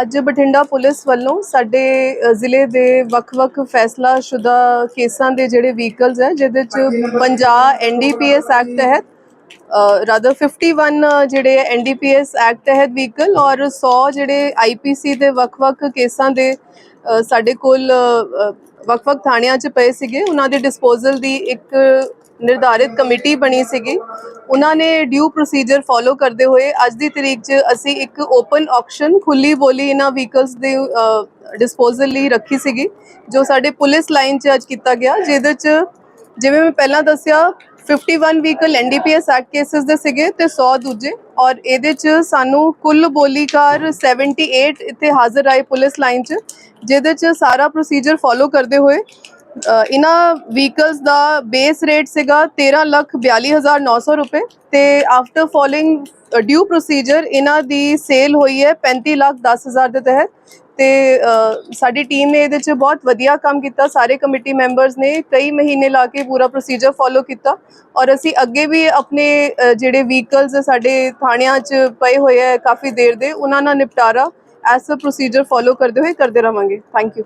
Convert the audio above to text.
ਅੱਜ ਬਠਿੰਡਾ ਪੁਲਿਸ ਵੱਲੋਂ ਸਾਡੇ ਜ਼ਿਲ੍ਹੇ ਦੇ ਵੱਖ-ਵੱਖ ਫੈਸਲਾ ਸ਼ੁਦਾ ਕੇਸਾਂ ਦੇ ਜਿਹੜੇ ਵਹੀਕਲਸ ਹੈ, ਜਿਹਦੇ ਚ 50 ਐਨਡੀਪੀਐਸ ਐਕਟ ਤਹਿਤ ਰਾਦਰ 51 ਜਿਹੜੇ ਐਨਡੀਪੀਐਸ ਐਕਟ ਤਹਿਤ ਵਹੀਕਲ ਔਰ 100 ਜਿਹੜੇ ਆਈਪੀਸੀ ਦੇ ਵੱਖ-ਵੱਖ ਕੇਸਾਂ ਦੇ ਸਾਡੇ ਕੋਲ ਵੱਖ-ਵੱਖ ਥਾਣਿਆਂ 'ਚ ਪਏ ਸੀਗੇ। ਉਹਨਾਂ ਦੇ ਡਿਸਪੋਜ਼ਲ ਦੀ ਇੱਕ ਨਿਰਧਾਰਿਤ ਕਮੇਟੀ ਬਣੀ ਸੀਗੀ। ਉਹਨਾਂ ਨੇ ਡਿਊ ਪ੍ਰੋਸੀਜਰ ਫੋਲੋ ਕਰਦੇ ਹੋਏ ਅੱਜ ਦੀ ਤਰੀਕ 'ਚ ਅਸੀਂ ਇੱਕ ਓਪਨ ਆਕਸ਼ਨ ਖੁੱਲੀ ਬੋਲੀ ਇਹਨਾਂ ਵਹੀਕਲਸ ਦੇ ਡਿਸਪੋਜ਼ਲ ਲਈ ਰੱਖੀ ਸੀਗੀ, ਜੋ ਸਾਡੇ ਪੁਲਿਸ ਲਾਈਨ 'ਚ ਅੱਜ ਕੀਤਾ ਗਿਆ, ਜਿਹਦੇ 'ਚ ਜਿਵੇਂ ਮੈਂ ਪਹਿਲਾਂ ਦੱਸਿਆ 51 ਵਹੀਕਲ ਐਨਡੀਪੀਐਸ ਐਕਟ ਕੇसेस ਦੇ ਸੀਗੇ ਤੇ 100 ਦੂਜੇ ਔਰ ਇਹਦੇ 'ਚ ਸਾਨੂੰ ਕੁੱਲ ਬੋਲੀਕਾਰ 78 ਇੱਥੇ ਹਾਜ਼ਰ ਆਏ ਪੁਲਿਸ ਲਾਈਨ 'ਚ, ਜਿਹਦੇ 'ਚ ਸਾਰਾ ਪ੍ਰੋਸੀਜਰ ਫੋਲੋ ਕਰਦੇ ਹੋਏ ਇਹਨਾਂ ਵਹੀਕਲਸ ਦਾ ਬੇਸ ਰੇਟ ਸੀਗਾ 1342900 ਰੁਪਏ ਤੇ ਆਫਟਰ ਫੋਲੋਇੰਗ ਡਿਊ ਪ੍ਰੋਸੀਜਰ ਇਹਨਾਂ ਦੀ ਸੇਲ ਹੋਈ ਹੈ 35 ਲੱਖ 10000 ਦੇ ਤਹਿਤ ਤੇ ਸਾਡੀ ਟੀਮ ਨੇ ਇਹਦੇ 'ਚ ਬਹੁਤ ਵਧੀਆ ਕੰਮ ਕੀਤਾ, ਸਾਰੇ ਕਮੇਟੀ ਮੈਂਬਰਸ ਨੇ ਕਈ ਮਹੀਨੇ ਲਾ ਕੇ ਪੂਰਾ ਪ੍ਰੋਸੀਜਰ ਫੋਲੋ ਕੀਤਾ ਔਰ ਅਸੀਂ ਅੱਗੇ ਵੀ ਆਪਣੇ ਜਿਹੜੇ ਵਹੀਕਲਸ ਸਾਡੇ ਥਾਣਿਆਂ 'ਚ ਪਏ ਹੋਏ ਆ ਕਾਫੀ ਦੇਰ ਦੇ, ਉਹਨਾਂ ਨਾਲ ਨਿਪਟਾਰਾ ਐਸ ਅ ਪ੍ਰੋਸੀਜਰ ਫੋਲੋ ਕਰਦੇ ਹੋਏ ਕਰਦੇ ਰਵਾਂਗੇ। Thank you